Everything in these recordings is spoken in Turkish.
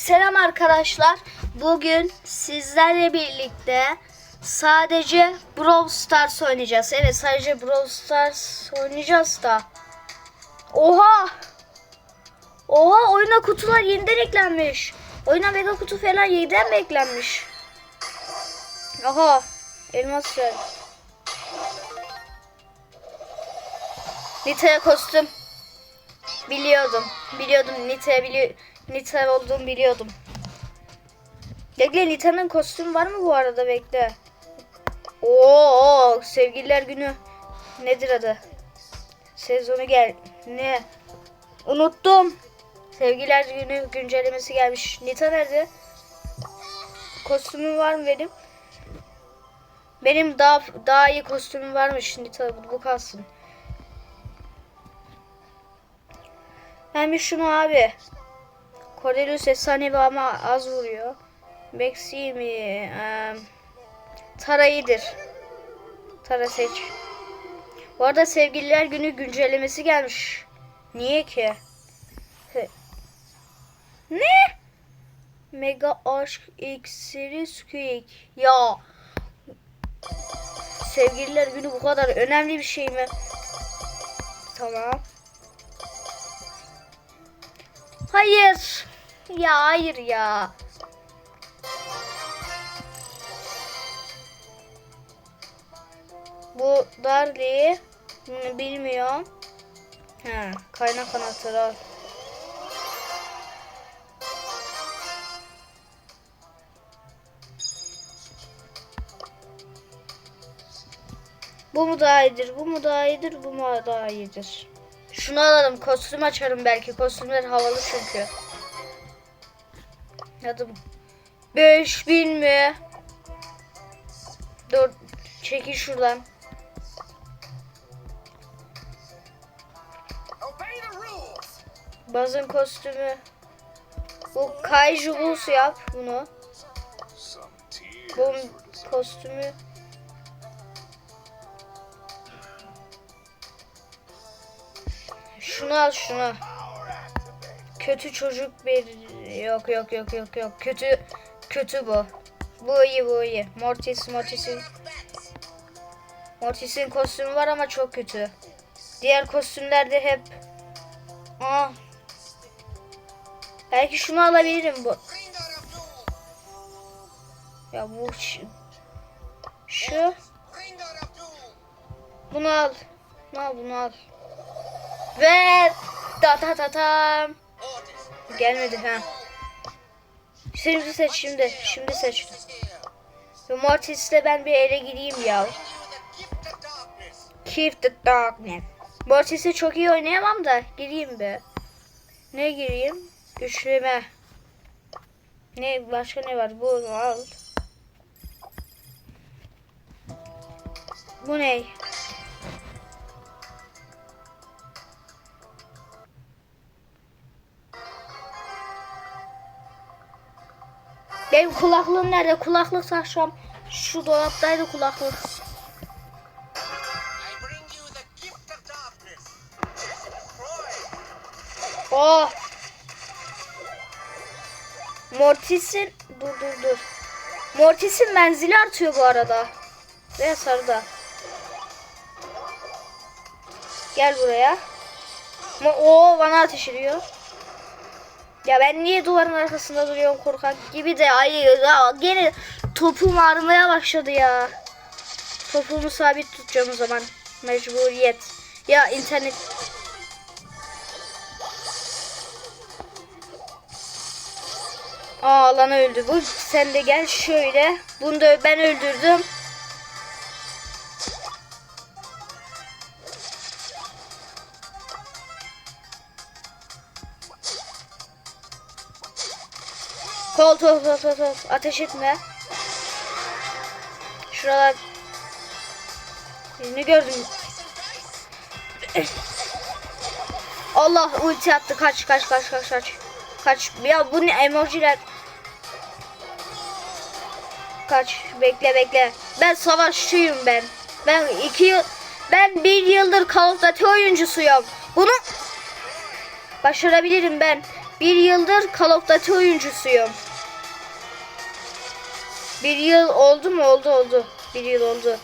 Selam arkadaşlar. Bugün sizlerle birlikte sadece Brawl Stars oynayacağız. Evet sadece Brawl Stars oynayacağız da. Oha! Oha oyuna kutular yeniden eklenmiş. Oyuna mega kutu falan yeniden mi eklenmiş? Oha! Elmas ver. Nita'ya kostüm. Biliyordum. Biliyordum Nita'ya bili Nita olduğumu biliyordum. Bekle Nita'nın kostümü var mı bu arada bekle. Oo sevgililer günü nedir adı? Sezonu gel. Ne? Unuttum. Sevgililer günü güncellemesi gelmiş. Nita nerede? Kostümüm var mı benim? Benim daha daha iyi kostümüm varmış Nita bu kalsın. Ben bir şunu abi. Cordelius efsanevi ama az vuruyor. Maxi mi? Eee, Tara iyidir. Tara seç. Bu arada sevgililer günü güncellemesi gelmiş. Niye ki? Ne? Mega aşk iksiri squeak. Ya. Sevgililer günü bu kadar önemli bir şey mi? Tamam. Hayır. Ya hayır ya. Bu Darli hmm, bilmiyorum. Ha, kaynak anahtarı. Bu mu daha iyidir, bu mu daha iyidir, bu mu daha iyidir? Şunu alalım, kostüm açarım belki. Kostümler havalı çünkü. Hadi bu. 5000 mi? Dur, çekil şuradan. Bazın kostümü. Bu Kaiju Bulls yap bunu. Bu kostümü. Şunu al şunu. Kötü çocuk bir yok yok yok yok yok kötü kötü bu. Bu iyi bu iyi. Mortis Mortis'in Mortis'in kostümü var ama çok kötü. Diğer kostümlerde hep Aa. Belki şunu alabilirim bu. Ya bu şu, şu bunu al. Bunu al bunu al. Ve ta ta ta tam. Gelmedi ha. Şimdi seç şimdi. Şimdi seç. Ve Mortis'le ben bir ele gireyim ya. Keep the darkness. Mortis'i çok iyi oynayamam da gireyim be. Ne gireyim? Güçleme. Ne başka ne var? Bu al. Bu ne? Benim kulaklığım nerede? Kulaklık saçmam. Şu dolaptaydı kulaklık. Oh. Mortis'in dur dur dur. Mortis'in menzili artıyor bu arada. Ve sarıda. Gel buraya. Oo bana ateş ediyor. Ya ben niye duvarın arkasında duruyorum korkak gibi de ay ya gene topum ağrımaya başladı ya. Topumu sabit tutacağım o zaman. Mecburiyet. Ya internet Aa lan öldü bu. Sen de gel şöyle. Bunu da ben öldürdüm. Kol kol kol kol kol. Ateş etme. Şuralar. Birini gördüm. Allah ulti attı. Kaç kaç kaç kaç kaç. Kaç. Ya bu ne emojiler. Kaç. Bekle bekle. Ben savaşçıyım ben. Ben iki yıl ben bir yıldır Call of Duty oyuncusuyum. Bunu başarabilirim ben. bir yıldır Call of Duty oyuncusuyum. Bir yıl oldu mu? Oldu oldu. Bir yıl oldu.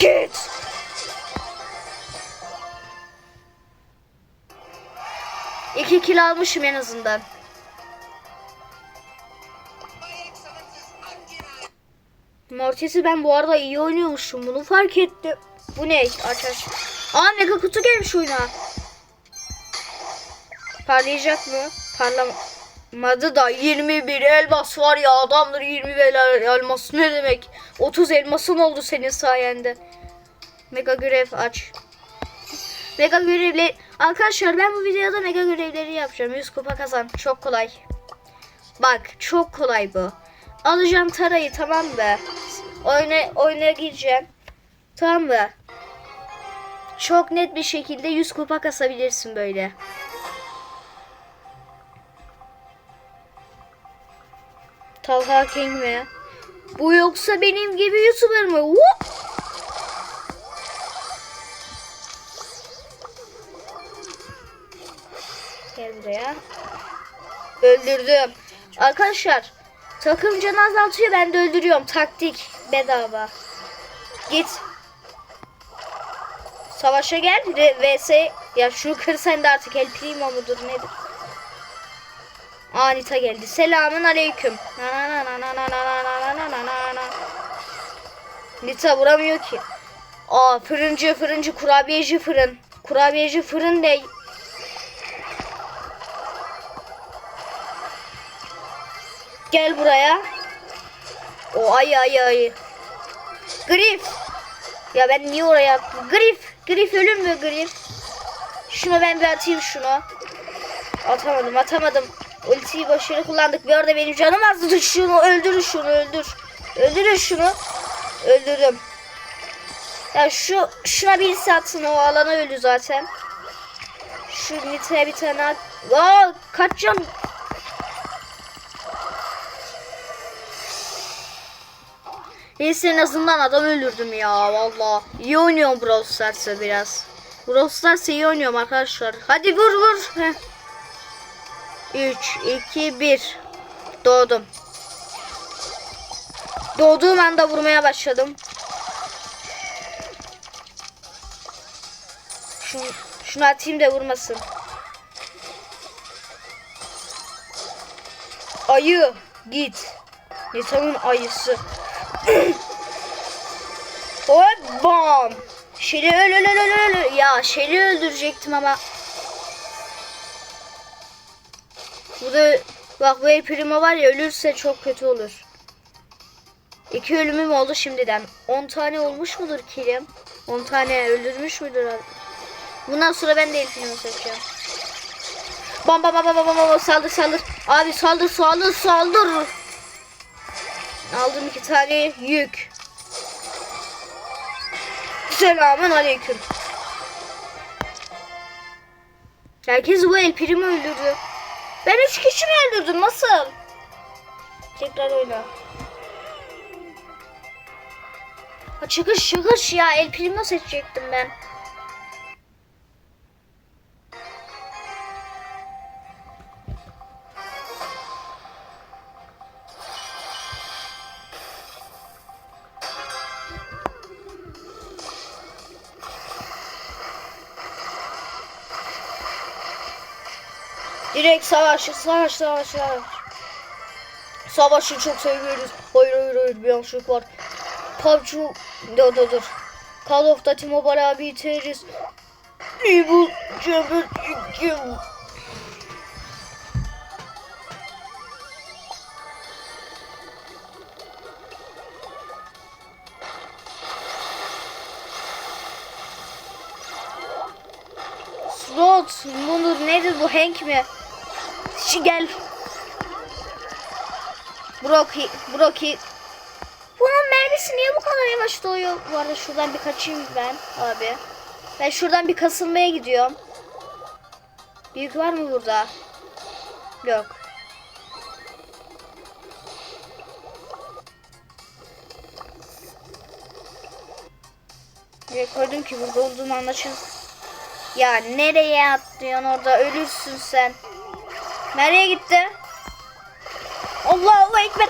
Git. İki kill almışım en azından. Mortis'i ben bu arada iyi oynuyormuşum. Bunu fark ettim. Bu ne? Aç aç. Aa mega kutu gelmiş oyuna. Parlayacak mı? Parlamadı da 21 elmas var ya adamdır 20 el- elmas ne demek? 30 elmasın oldu senin sayende. Mega görev aç. Mega görevleri arkadaşlar ben bu videoda mega görevleri yapacağım. 100 kupa kazan. Çok kolay. Bak çok kolay bu. Alacağım tarayı tamam mı? Oyuna, oyuna gireceğim. Tamam mı? Çok net bir şekilde 100 kupa kasabilirsin böyle. Talha King mi? Bu yoksa benim gibi YouTuber mı? Whoop! Gel buraya. Öldürdüm. Arkadaşlar takım canı azaltıyor ben de öldürüyorum. Taktik bedava. Git. Savaşa gel. Vs. Ya şunu kır sen de artık El Primo mudur nedir? Na na na na. Nita vuramıyor ki. Aa fırıncı fırıncı kurabiyeci fırın. Kurabiyeci fırın ne? Gel buraya. O ay ay ay. Grif. Ya ben niye oraya attım? Grif. Grif ölüm mü Grif? Şunu ben bir atayım şunu. Atamadım atamadım. Ultiyi başarı kullandık. Bir arada benim canım azdı. Şunu öldür şunu öldür. Öldürün şunu. Öldürdüm. Ya şu şuna birisi atsın o alana öldü zaten. Şu Nita'ya bir tane at. Aa, kaç can Neyse en azından adam öldürdüm ya valla. İyi oynuyorum Brawl Stars'ı biraz. Brawl Stars'ı iyi oynuyorum arkadaşlar. Hadi vur vur. Heh. 3, 2, 1. Doğdum. Doğduğum anda vurmaya başladım. Şunu, şunu atayım da vurmasın. Ayı git. Nita'nın ayısı. Hop bam. Şeli öl öl öl öl. Ya Şeli öldürecektim ama. Bu da bak bu El var ya ölürse çok kötü olur. İki ölümüm oldu şimdiden. 10 tane olmuş mudur kilim? 10 tane öldürmüş müdür? Bundan sonra ben de El Primo seçeceğim. Bam bam bam bam bam bam saldır saldır. Abi saldır saldır saldır. Aldım iki tane yük. Selamun aleyküm. Herkes bu El Primo öldürdü. Ben üç kişi mi öldürdüm? Nasıl? Tekrar oyna. Ha, çıkış çıkış ya. El Primo seçecektim ben. Direkt savaş, savaş, savaş, savaş. Savaşı çok seviyoruz. Hayır, hayır, hayır, bir yanlışlık var. PUBG, dur, dur, dur. Call of Duty Mobile abi. Ne bu? Cebet yıkım. Slot, Munur nedir bu Hank mi? Şi gel. Brocky, Brocky. Bunun mermisi niye bu kadar yavaş doluyor? Bu arada şuradan bir kaçayım ben abi. Ben şuradan bir kasılmaya gidiyorum. Büyük var mı burada? Yok. Direkt koydum ki burada olduğum anlaşılsın. Ya nereye atlıyorsun orada ölürsün sen. Nereye gitti? Allahu Ekber.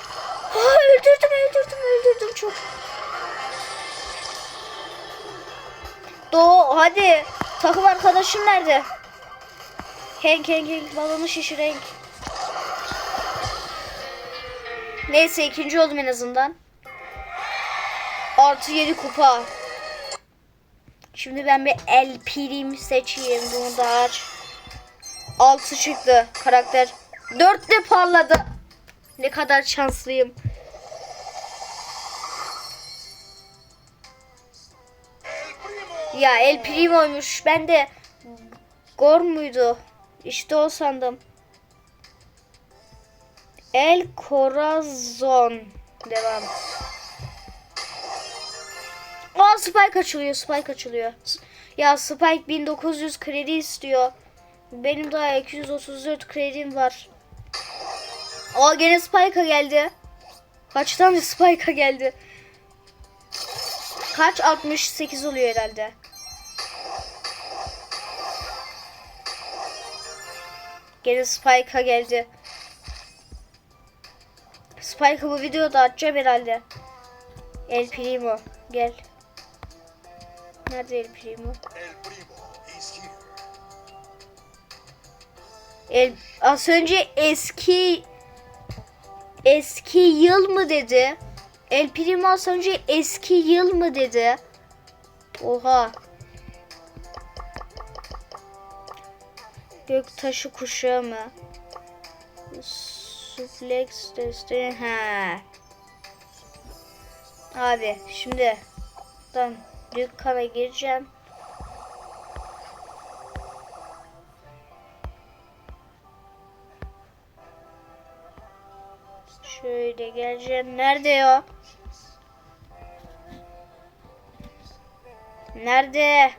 Aa, öldürdüm öldürdüm öldürdüm çok. Doğu hadi. Takım arkadaşım nerede? Hank Hank Hank balonu şişir Hank. Neyse ikinci oldum en azından. Artı 7 kupa. Şimdi ben bir Prim seçeyim. Bunu da aç. 6 çıktı karakter. 4 de parladı. Ne kadar şanslıyım. Ya El Primo'ymuş. Ben de Gor muydu? İşte o sandım. El Corazon. Devam. Aa Spike açılıyor. Spike açılıyor. Ya Spike 1900 kredi istiyor. Benim daha 234 kredim var. Aa gene Spike'a geldi. Kaç tane Spike'a geldi? Kaç? 68 oluyor herhalde. Gene Spike'a geldi. Spike'ı bu videoda atacağım herhalde. El Primo gel. Nerede El Primo? El Primo. El, az önce eski eski yıl mı dedi? El Primo az önce eski yıl mı dedi? Oha. Göktaşı kuşağı mı? Suplex testi. Ha. Abi şimdi ben dükkana gireceğim. Şöyle geleceğim. Nerede ya? Nerede?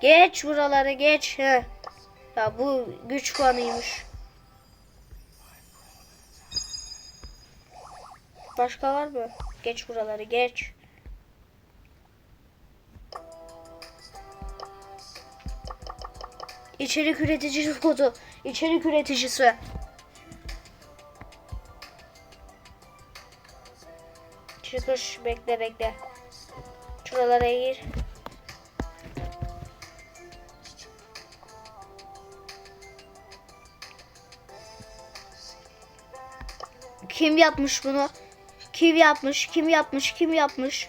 Geç buraları geç. Heh. Ya bu güç puanıymış. Başka var mı? Geç buraları geç. İçerik üretici kodu. İçerik üreticisi. Çıkış bekle bekle. Şuralara gir. Kim yapmış bunu? Kim yapmış? Kim yapmış? Kim yapmış?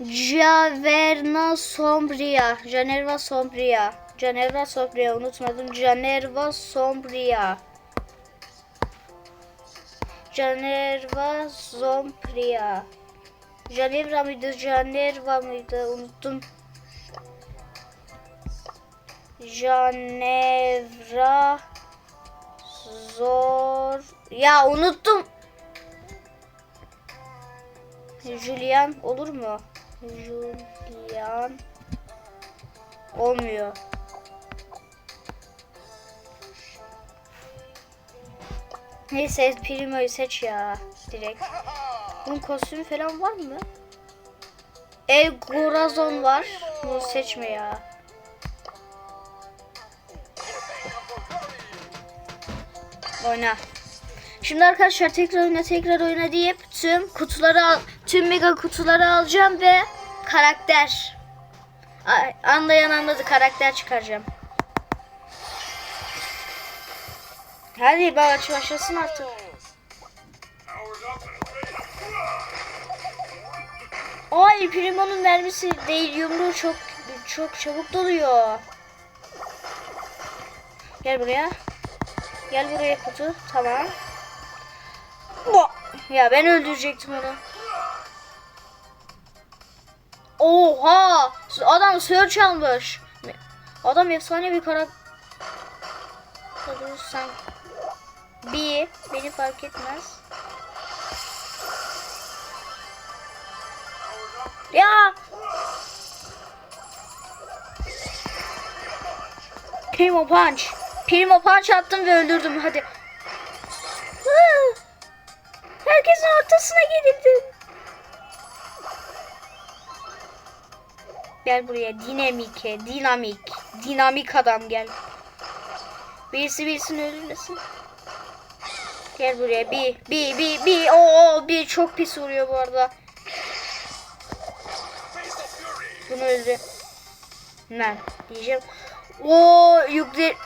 Javerna Sombria. Janerva Sombria. Janerva Sombria unutmadım. Janerva Sombria. Janerva Sombria. Janevra mıydı? Janerva mıydı? Unuttum. Janevra zor. Ya unuttum. Julian olur mu? Julian olmuyor. Neyse Primo'yu seç ya direkt. Bunun kostümü falan var mı? El Gorazon var. Bunu seçme ya. Oyna. Şimdi arkadaşlar tekrar oyna tekrar oyna deyip tüm kutuları al, tüm mega kutuları alacağım ve karakter anlayan anladı karakter çıkaracağım. Hadi baş başlasın artık. Ay Primo'nun mermisi değil yumruğu çok çok çabuk doluyor. Gel buraya. Gel buraya kutu. Tamam. Ya ben öldürecektim onu. Oha! Adam search almış. Adam efsane bir karakter. Sen bir beni fark etmez. Ya! Primo punch. Primo punch attım ve öldürdüm. Hadi. Herkesin ortasına gelildim. Gel buraya. Dinamike. Dinamik. Dinamik adam gel. Birisi birisini öldürmesin. Gel buraya. Bir, bir, bir, bir. Oo, bir çok pis vuruyor bu arada. Bunu öldü. Ben diyeceğim. Oo yükle.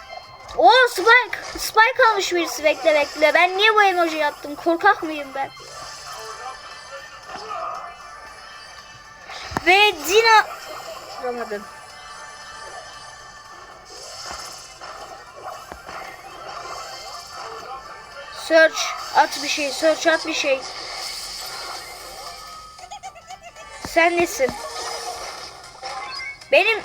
Oo Spike. Spike almış birisi bekle bekle. Ben niye bu emoji yaptım? Korkak mıyım ben? Ve Dina... Vuramadım. Search at bir şey. Search at bir şey. Sen nesin? Benim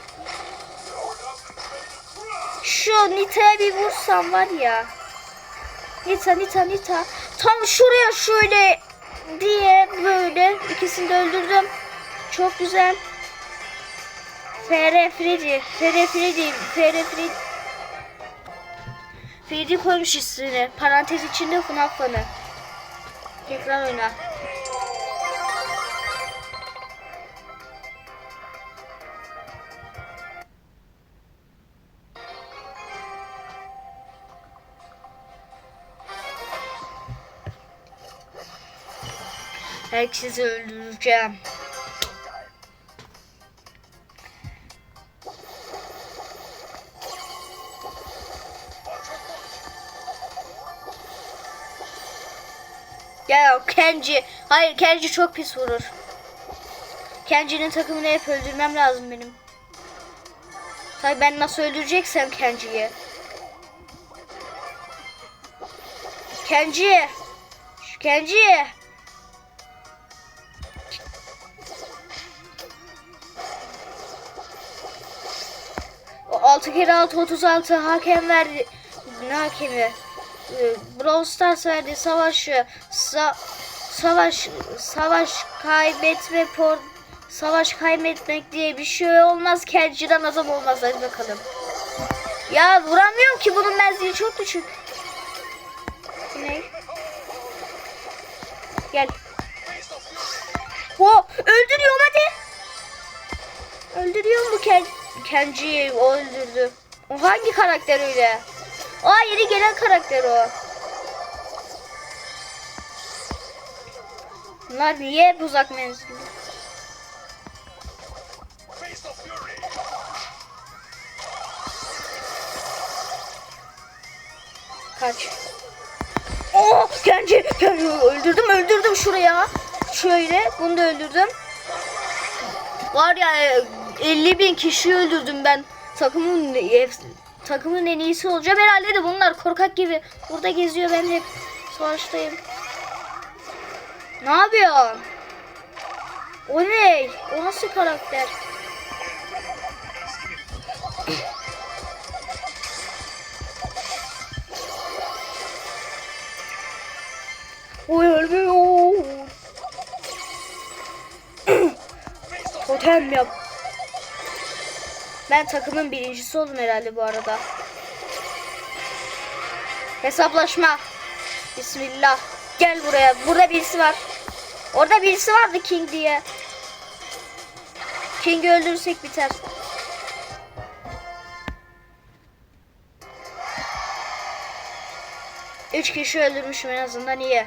şu Nita'ya bir vursam var ya. Nita Nita Nita. Tam şuraya şöyle diye böyle ikisini de öldürdüm. Çok güzel. FR Freddy. FR Freddy. FR Freddy. Freddy koymuş ismini. Parantez içinde FNAF fanı. Tekrar oyna. Herkesi öldüreceğim. Ya Kenji. Hayır Kenji çok pis vurur. Kenji'nin takımını hep öldürmem lazım benim. Tabii ben nasıl öldüreceksem Kenji'yi. Kenji. Şu Kenji. O 6 kere 6 36 hakem verdi. Hakemi? Ee, Brawl Stars verdi savaşı. Sa- savaş savaş kaybetme por savaş kaybetmek diye bir şey olmaz. Kenji'den adam olmaz. Hadi bakalım. Ya vuramıyorum ki bunun menzili çok. Bu Ne? Gel. Ho, öldürüyorum hadi. Öldürüyor mu Ken Kenji'yi o öldürdü. O hangi karakter öyle? Aa yeni gelen karakter o. Bunlar niye hep uzak menzilli? Kaç. Oh Kenji, Kenji öldürdüm öldürdüm şuraya. Şöyle bunu da öldürdüm. Var ya 50 bin kişi öldürdüm ben. Takımın e, takımın en iyisi olacağım herhalde de bunlar korkak gibi. Burada geziyor ben hep savaştayım. Ne yapıyorsun? O ne? O nasıl karakter? O ölmüyor. Totem yap. Ben takımın birincisi oldum herhalde bu arada. Hesaplaşma. Bismillah. Gel buraya. Burada birisi var. Orada birisi vardı King diye. King'i öldürürsek biter. Üç kişi öldürmüşüm en azından iyi.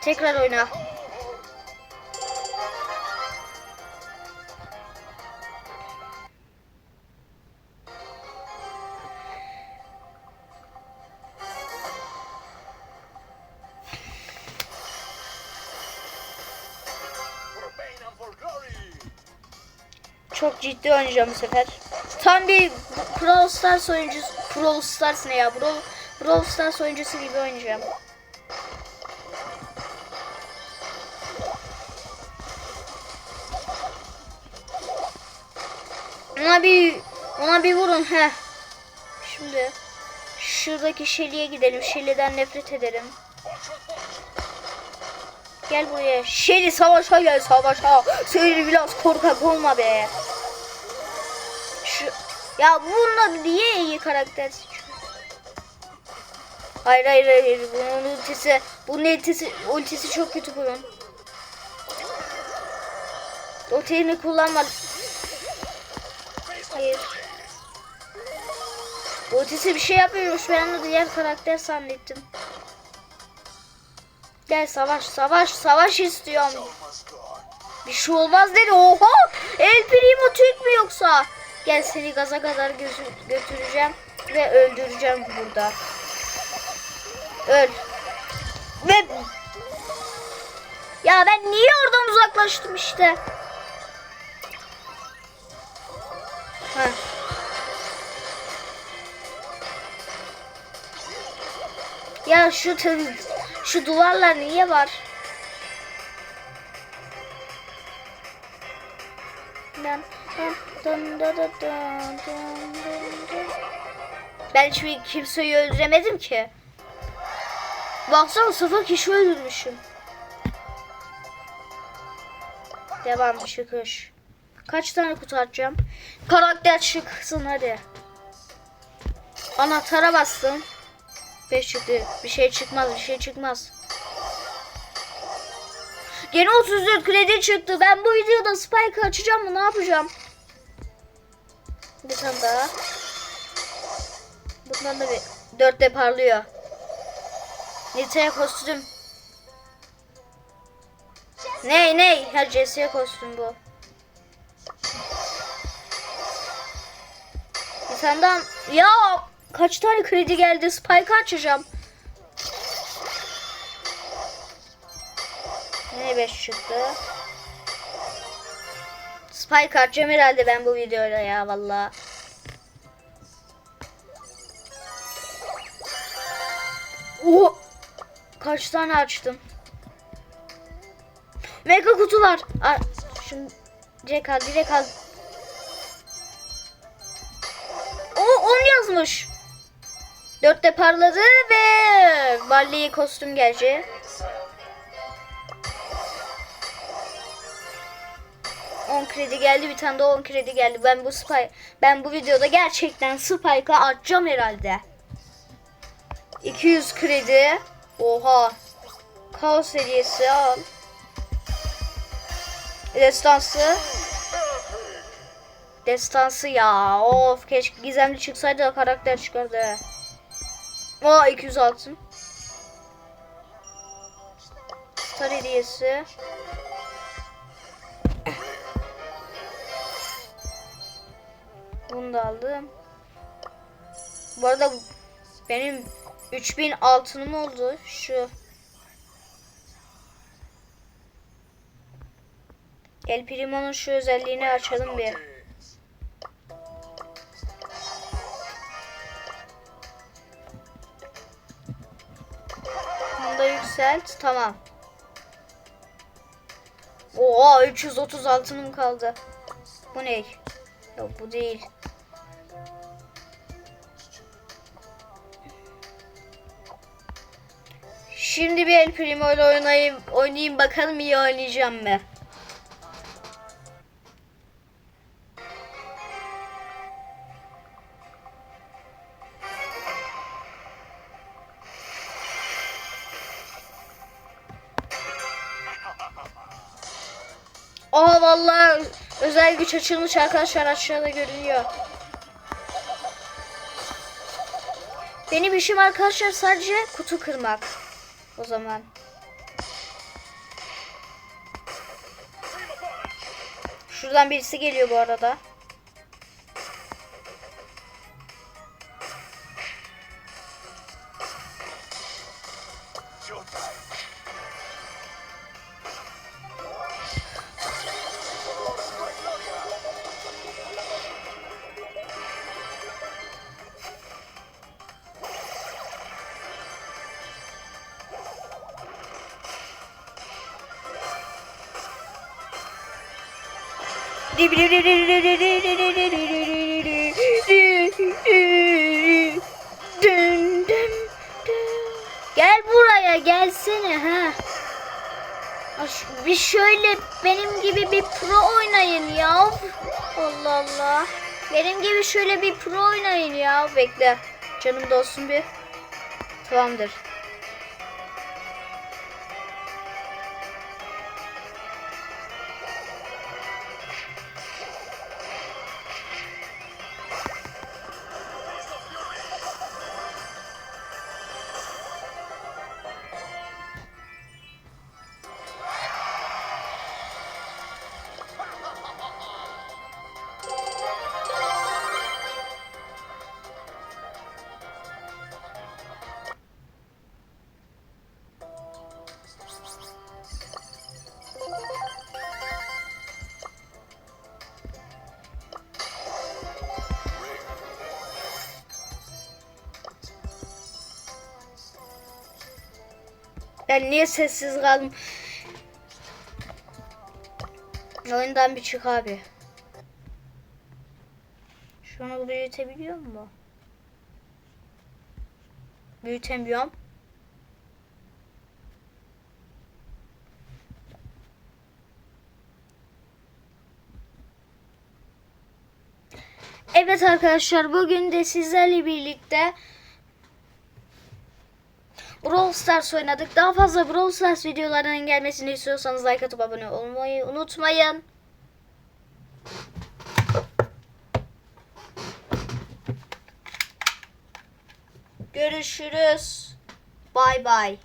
Tekrar oyna. Çok ciddi oynayacağım bu sefer. Tam bir Brawl Stars oyuncusu. Brawl Stars ne ya? Brawl, Brawl Stars oyuncusu gibi oynayacağım. Ona bir ona bir vurun he. Şimdi şuradaki Shelly'e gidelim. Shelly'den nefret ederim. Gel buraya. Shelly savaşa gel savaşa. Söyle biraz korkak olma be. Ya bunda niye iyi karakter seçiyor? Hayır hayır hayır bunun ultisi bunun ultisi ultisi çok kötü bunun. Otelini kullanmadı. Hayır. Ultisi bir şey yapıyormuş ben de diğer karakter zannettim. Gel savaş savaş savaş istiyorum. Bir şey olmaz dedi. Oha! El Primo Türk mü yoksa? Gel seni gaza kadar götüreceğim ve öldüreceğim burada. Öl. Ve ya ben niye oradan uzaklaştım işte? Heh. Ya şu şu duvarlar niye var? Dın dın dın dın dın. Ben hiçbir kimseyi öldüremedim ki. Baksana sıfır kişi öldürmüşüm. Devam çıkış. Kaç tane kutu atacağım? Karakter çıksın hadi. Anahtara bastım. 5 çıktı. Bir şey çıkmaz, bir şey çıkmaz. Gene 34 kredi çıktı. Ben bu videoda Spike açacağım mı? Ne yapacağım? Bir tane daha. Bundan da bir dörtte parlıyor. Nita'ya kostüm. Ney ney? Ha CS'ye kostüm bu. Bir tane. Ya kaç tane kredi geldi? Spike açacağım. Ne 5 çıktı? Spike atacağım herhalde ben bu videoda ya valla. Oo! Kaç tane açtım. Mega kutular. Ar Şimdi direkt al direkt al. O 10 yazmış. 4'te parladı ve Valley'e kostüm geleceği. 10 kredi geldi, bir tane de 10 kredi geldi. Ben bu Spike ben bu videoda gerçekten Spike'la artacağım herhalde. 200 kredi. Oha. Kaos hediyesi al. Destansı. Destansı ya. Of keşke gizemli çıksaydı da karakter çıkardı. Aa 200 altın. Star hediyesi. Bunu da aldım. Bu arada benim 3000 altınım oldu. Şu. El Primo'nun şu özelliğini açalım bir. Bunu da yükselt. Tamam. Oha 330 altınım kaldı. Bu ne? Yok bu değil. Şimdi bir El Primo oynayayım, oynayayım bakalım iyi oynayacağım mı? Aa vallahi özel güç açılmış arkadaşlar aşağıda görünüyor. Benim işim arkadaşlar sadece kutu kırmak. O zaman. Şuradan birisi geliyor bu arada. Allah Allah. Benim gibi şöyle bir pro oynayın ya. Bekle. Canım dolsun bir. Tamamdır. Yani niye sessiz kaldım? Oyundan bir çık abi. Şunu büyütebiliyor mu? Büyütemiyorum. Evet arkadaşlar bugün de sizlerle birlikte Brawl Stars oynadık. Daha fazla Brawl Stars videolarının gelmesini istiyorsanız like atıp abone olmayı unutmayın. Görüşürüz. Bay bay.